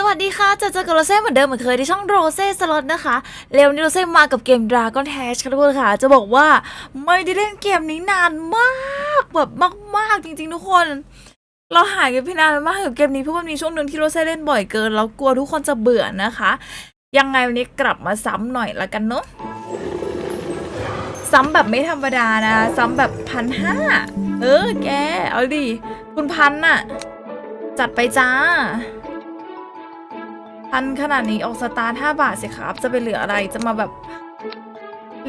สวัสดีค่ะเจอเจอกับโรเซ่เหมือนเดิมเหมือนเคยที่ช่องโรเซ่สล็อตนะคะเร็วนี้โรเซ่มากับเกม Dragon Dash ค่ะทุกคนค่ะ จะบอกว่าไม่ได้เล่นเกมนี้นานมากแบบมากๆจริงๆทุกคน เราหายกันไปนานมากกับเกมนี้เพราะว่ามีช่วงหนึ่งที่โรเซ่เล่นบ่อยเกิน แล้วกลัวทุกคนจะเบื่อนะคะ ยังไงวันนี้กลับมาซ้ำหน่อยละกันเนาะซ้ำแบบไม่ธรรมดานะ ซ้ำแบบพันห้าเออแกเอาดิคุณพันน่ะจัดไปจ้า พันขนาดนี้ออกสตาร์ท5บาทสิครับ จะไปเหลืออะไรจะมาแบบ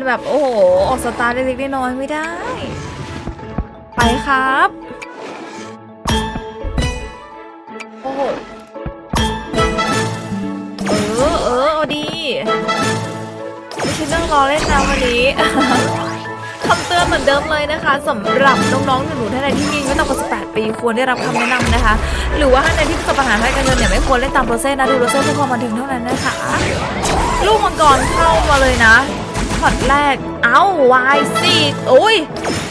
แบบโอ้โห ออกสตาร์ทเล็กๆน้อยๆไม่ได้ ไปครับ โอ้โห เออเออเอาดี ไม่ใช่เรื่องรอเล่นนะวันนี้ คำเตือนเหมือนเดิมเลยนะคะสำหรับน้องๆหนูๆท่านใดที่มีอายุไม่ต่ำกว่า18 ปีควรได้รับคำแนะนำนะคะ หรือว่าท่านใดที่ประสบปัญหาทางการเงินเนี่ยไม่ควรเล่นตามโปรเซสนะดูโปรเซสเพื่อความบันเทิงเท่านั้นนะคะลูกมังกรเข้ามาเลยนะช็อตแรก เอ้าวายซีโอ้ย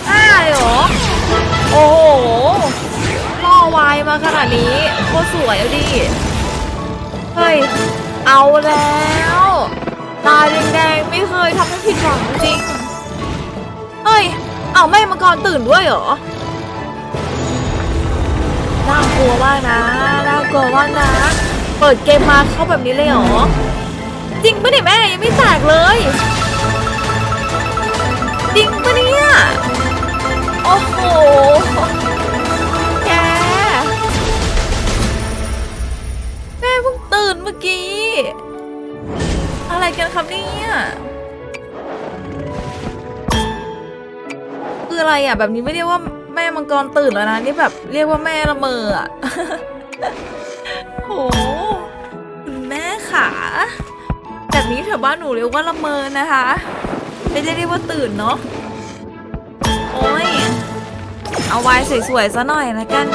ห้าเลยเหรอ โอ้โหล่อวายมาขนาดนี้โคตรสวยเอาดิ เฮ้ย เอาแล้ว ตาแดงๆ ไม่เคยทำให้ผิดหวังจริง เฮ้ย เอาแม่มังกรตื่นด้วยเหรอ น่ากลัวมากนะ น่ากลัวมากนะ เปิดเกมมาเข้าแบบนี้เลยเหรอ จริงปะเนี่ยแม่ยังไม่แตกเลย จริงปะเนี่ย โอ้โห แก แม่เพิ่งตื่นเมื่อกี้ อะไรกันครับเนี่ย คืออะไรอะ แบบนี้ไม่เรียกว่าแม่มังกรตื่นแล้วนะ นี่แบบเรียกว่าแม่ละเมออะโหคุณแม่ขาแบบนี้แถวบ้านหนูเรียกว่าละเมอนะคะ ไม่ได้เรียกว่าตื่นเนาะโอ้ยเอาไว้สวยๆซะหน่อยละกัน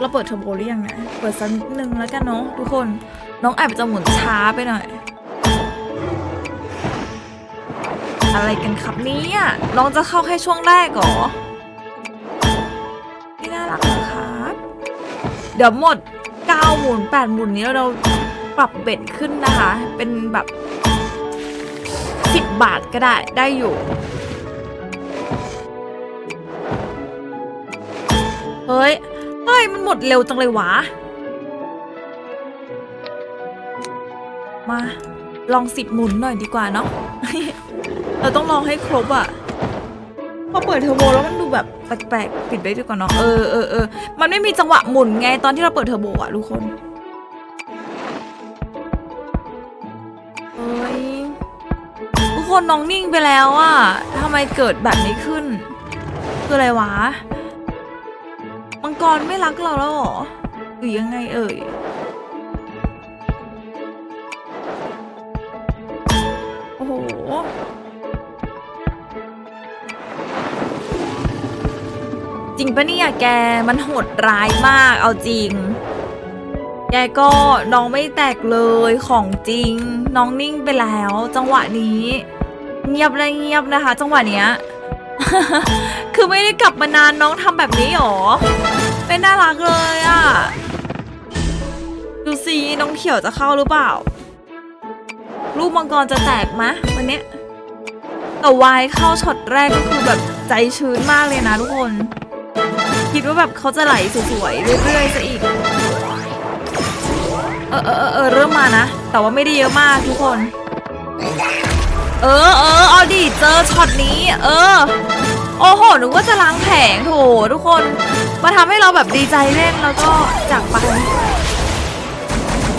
เราเปิดเทอร์โบหรือยังนะ เปิดสักนิดนึงแล้วกันเนาะทุกคน น้องอาจจะหมุนช้าไปหน่อย อะไรกันครับเนี่ยน้องจะเข้าแค่ช่วงแรกเหรอไม่น่ารักเลยครับเดี๋ยวหมด9หมุน8หมุนนี้เราปรับเบ็ดขึ้นนะคะ เป็นแบบ 10 บาทก็ได้ได้อยู่ เฮ้ย เฮ้ย มันหมดเร็วจังเลยวะ มา ลองสิบหมุนหน่อยดีกว่าเนาะ เราต้องลองให้ครบอะพอเปิดเทอร์โบแล้วมันดูแบบแปลกๆปิดไว้ดีกว่าเนาะเออเออเออมันไม่มีจังหวะหมุนไงตอนที่เราเปิดเทอร์โบอะทุกคนเฮ้ยทุกคนน้องนิ่งไปแล้วอะทำไมเกิดแบบนี้ขึ้น คืออะไรวะมังกรไม่รักเราแล้วหรอหรือยังไงเอ่ย งปะเนี่ยแกมันโหดร้ายมากเอาจริง แกก็น้องไม่แตกเลยของจริง น้องนิ่งไปแล้ว จังหวะนี้ เงียบเลยเงียบนะคะ จังหวะเนี้ยคือไม่ได้กลับมานานน้องทำแบบนี้หรอไม่น่ารักเลยอะ่ะดูสิน้องเขียวจะเข้าหรือเปล่า ลูกมังกรจะแตกมะวันนี้แต่วายเข้าช็อตแรกก็คือแบบใจชื้นมากเลยนะทุกคน คิดว่าแบบเขาจะไหลสวยๆเรื่อยๆซะอีก เออเออเออเริ่มมานะ แต่ว่าไม่ได้เยอะมากทุกคน เออเออเอาดิเจอช็อตนี้ เออ โอ้โหหนึกว่าจะล้างแผงโถทุกคน มาทำให้เราแบบดีใจเล่นแล้วก็จากไป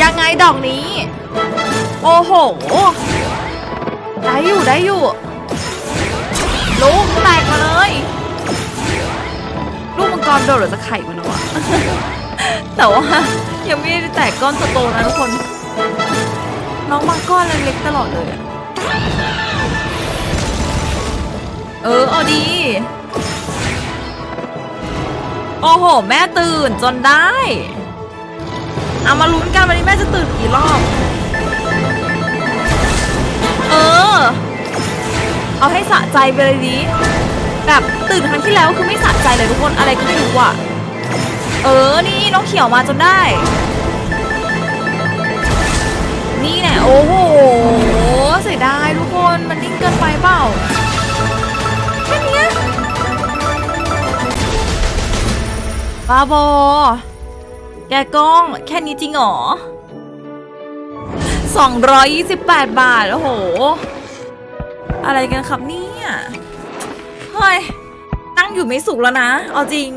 ยังไงดอกนี้ โอ้โห ได้อยู่ได้อยู่ โดดหรือจะไข่มันวะแต่ว่ายังไม่ได้แตกก้อนโตๆนะทุกคน น้องบางก้อนเล็กๆตลอดเลยอะเออเอาดี โอ้โห แม่ตื่นจนได้ เอามาลุ้นกันวันนี้แม่จะตื่นกี่รอบ เออ เอาให้สะใจไปเลยดิ แบบตื่นครั้งที่แล้วคือไม่สะใจเลยทุกคนอะไรก็ไม่รู้อะ เออ นี่น้องเขียวมาจนได้ นี่แหละโอ้โหเสียดายทุกคนมันนิ่งเกินไปเปล่าแค่นี้บาบอ แกกล้องแค่นี้จริงเหรอ 228 บาท โอ้โห อะไรกันครับเนี่ย เฮ้ยนั่งอยู่ไม่สุขแล้วนะ เอาจริง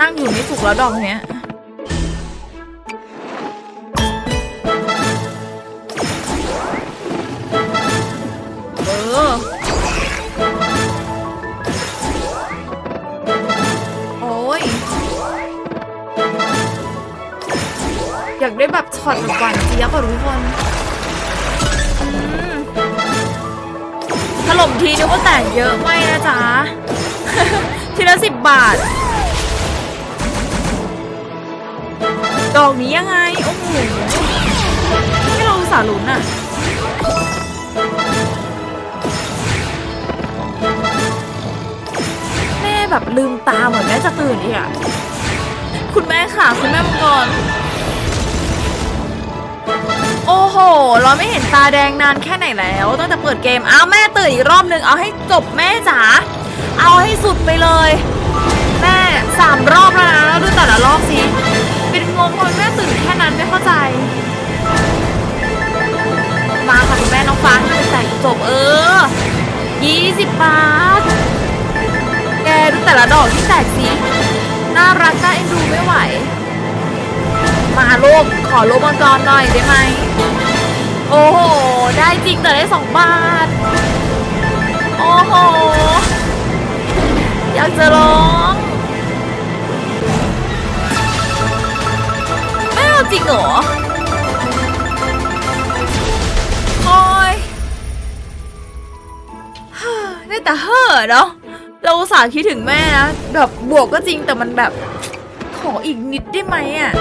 นั่งอยู่ไม่สุขแล้วดอกเนี้ย เออ โอ้ย อยากได้แบบช็อตแบบหวานเจี๊ยบอะทุกคน มทีนึกว่าแตกเยอะไม่นะจ๊ะ ทีละสิบบาท ดอกนี้ยังไง โอ้โหให้เราสาลุนอะแม่แบบลืมตาเหมือนแม่จะตื่นอีกอะคุณแม่ค่ะ คุณแม่มังกร โอ้โห เราไม่เห็นตาแดงนานแค่ไหนแล้วตั้งแต่เปิดเกมอ้าวแม่ตื่นอีกรอบนึงเอาให้จบแม่จ๋าเอาให้สุดไปเลย แม่สามรอบแล้วนะดูแต่ละรอบสิเป็นงงทำไมแม่ตื่นแค่นั้นไม่เข้าใจ มาค่ะคุณแม่น้องฟ้าให้มันแตกจบเออยี่สิบบาทแกดูแต่ละดอกที่แตกสิน่ารักน่าเอ็นดูไม่ไหว มาลูก ขอลูกมังกรหน่อยได้ไหม โอ้โห ได้จริงแต่ได้สองบาท โอ้โห อยากจะร้องไม่เอาจริงเหรอโอ้ยได้แต่เฮ่อเนาะเราสาคิดถึงแม่นะแบบบวกก็จริงแต่มันแบบขออีกนิดได้ไหมอะ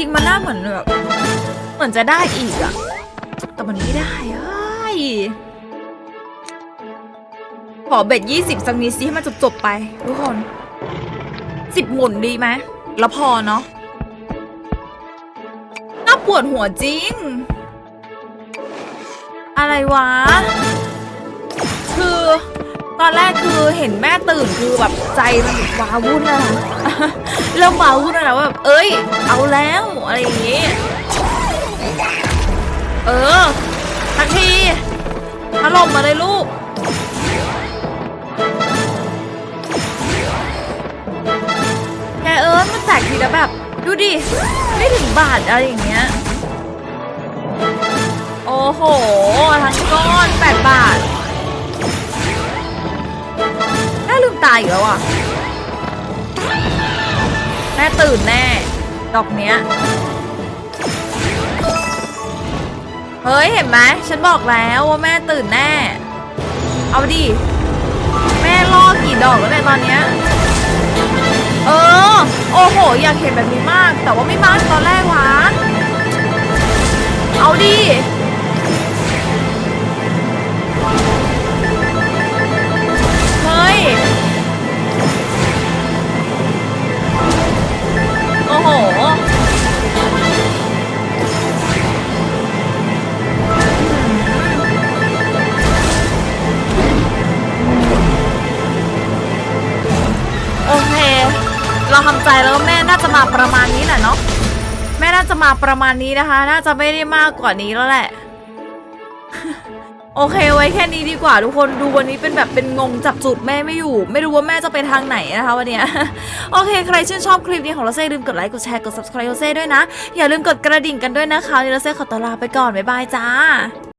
ริง ๆ มันน่าเหมือนแบบเหมือนจะได้อีกอะแต่มันไม่ได้เอ้ยขอเบ็ดยี่สิบสักนิดสิให้มันจบๆไป ทุกคนสิบหมุนดีไหมแล้วพอเนาะน่าปวดหัวจริง อะไรวะ คือ ตอนแรกคือเห็นแม่ตื่นคือแบบใจมันว้าวุ่นแล้วนะเริ่มวาวุ่นแล้วนะว่าแบบเอ้ย เอาแล้วอะไรอย่างงี้ เออทักทีถล่มมาเลยลูกแกเอิญมันแตกทีแล้วแบบ ดูดิ ไม่ถึงบาทอะไรอย่างเงี้ย โอ้โห ทั้งก้อนแปดบาท ตาอีกแล้วอะแม่ตื่นแน่ ดอกเนี้ย เฮ้ย เห็นไหมฉันบอกแล้วว่าแม่ตื่นแน่ เอาดิ แม่ล่อกี่ดอกแล้วเนี่ยตอนเนี้ย เออ โอ้โห อยากเห็นแบบนี้มาก แต่ว่าไม่มากตอนแรกวะ เอาดิเฮ้ย มาประมาณนี้แหละเนาะแม่น่าจะมาประมาณนี้นะคะ น่าจะไม่ได้มากกว่านี้แล้วแหละ โอเคไว้แค่นี้ดีกว่าทุกคนดูวันนี้เป็นแบบเป็นงงจับจุดแม่ไม่อยู่ ไม่รู้ว่าแม่จะไปทางไหนนะคะวันนี้โอเคใครชื่นชอบคลิปนี้ของเราเซ่ลืมกดไลค์กดแชร์กด subscribe เราเซ่ด้วยนะ อย่าลืมกดกระดิ่งกันด้วยนะคะเดี๋ยวเราเซ่ขอตัวลาไปก่อนบ๊ายบายจ้า